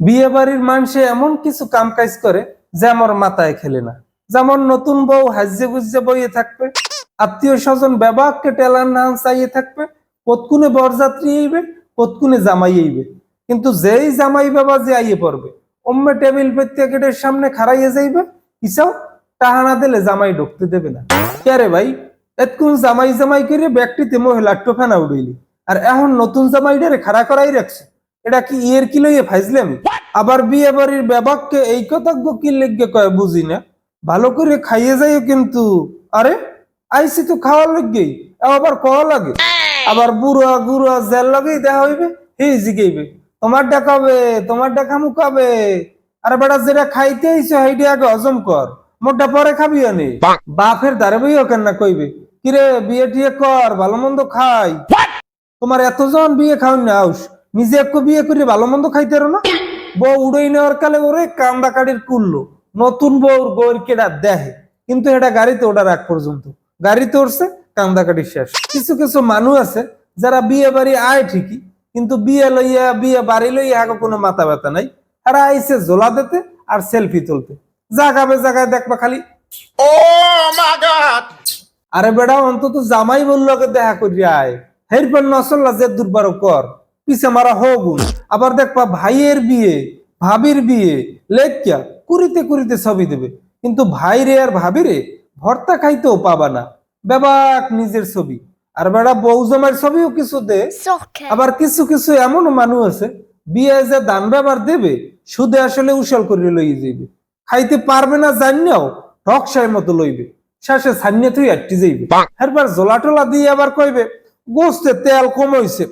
বিয়ে বাড়ির মানুষে এমন কিছু কাম কাজ করে যে আমার মাথায় খেলে না। যেমন নতুন বউ হাজ্যে গুজ্জে বইয়ে থাকবে, আত্মীয় স্বজন ব্যবাককে টেলার নাম চাইয়ে থাকবে, কতকুনে বরযাত্রী আইবে, কতকুনে জামাই আইবে। কিন্তু যেই জামাই বাবা যে আইয়ে পড়বে অম্মে টেবিল প্রত্যেকের সামনে খাড়াইয়ে যাইবে কিসাও টাহানা দিলে জামাই ঢুকতে দেবে না। কে ভাই এতক্ষণ জামাই জামাই করে ব্যাগটিতে মহিলা টোফানা উড়াইলি, আর এখন নতুন জামাই জামাইটারে খাড়া করাই রাখছে। এটা কি ইয়ের কি লইয়ে ফাইজলাম? আবার বিয়ে বাড়ির ব্যাপককে এই কথা কি লেগে কয় বুঝি না। ভালো করে খাইয়ে যাইও কিন্তু। আরে আইসি তো খাওয়ার লাগেই আবার কওয়া লাগে। আবার বুড়া গুড়া জেল লাগেই দেখা হইবে হেই জিগাইবে। তোমার ডাকাবে তোমার ডাকা মুকাবে। আরে বেটা যেটা খাইতে আইছো সেইটা আগে হজম কর। মোটা পরে খাবি নে। বাপের দাঁড়ে বইও কেন না কইবে কিরে বিয়ে টিয়ে কর ভালো মন্দ খাই। তোমার এতজন বিয়ে খাওন না আউস নিজে একটু বিয়ে করে ভালো মন্দ খাইতে পারো না? বউ উড়াই নেওয়ার কালে ওরে কান্দা কাটির কুললো। নতুন বউর গৌর কেডা দেহে। কিন্তু এটা গাড়িতে ওঠার আগ পর্যন্ত। গাড়িতে উঠছে, কান্দা কাটি শেষ। কিছু কিছু মানুষ আছে, যারা বিয়ে বাড়ি আয় ঠিকই, কিন্তু বিয়ে লইয়া, বিয়ে বাড়ি লইয়া আগে কোনো মাথা ব্যথা নাই। আর আইসে জোলা দিতে আর সেলফি তুলতে। জাগাবে জাগায় দেখবা খালি ও! আরে বেড়া, অন্তত জামাই বলল দেখা করি আয়। হের হেরপর নসল্লা যে দুর্বার কর। পিছে মারা হগুন আবার দেখবা ভাইয়ের বিয়ে ভাবির বিয়ে লেখিয়া কুড়িতে কুড়িতে ছবি দেবে। কিন্তু ভাই রে আর ভাবি রে ভর্তা খাইতেও পাবা না। বেবাক নিজের ছবি। আর বেড়া বউ জমার ছবিও কিছু দে। আবার কিছু কিছু এমন মানুষ আছে বিয়ে যে দান ব্যবহার দেবে সুদে আসলে উসল করে লইয়ে যাইবে। খাইতে পারবে না জানিয়াও ঠকসাই মতো লইবে। শেষে ছানিয়ে তুই আটটি যাইবে। এরপর জোলা টোলা দিয়ে আবার কইবে গোস্তে তেল কমাইছে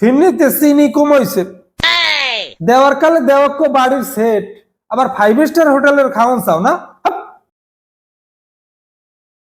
ফিরনিতে চিনি কমাইছে। দেওয়ার কালে দেওয়াক্য বাড়ির সেট আবার ফাইভ স্টার হোটেলের খাওয়ান চাও না?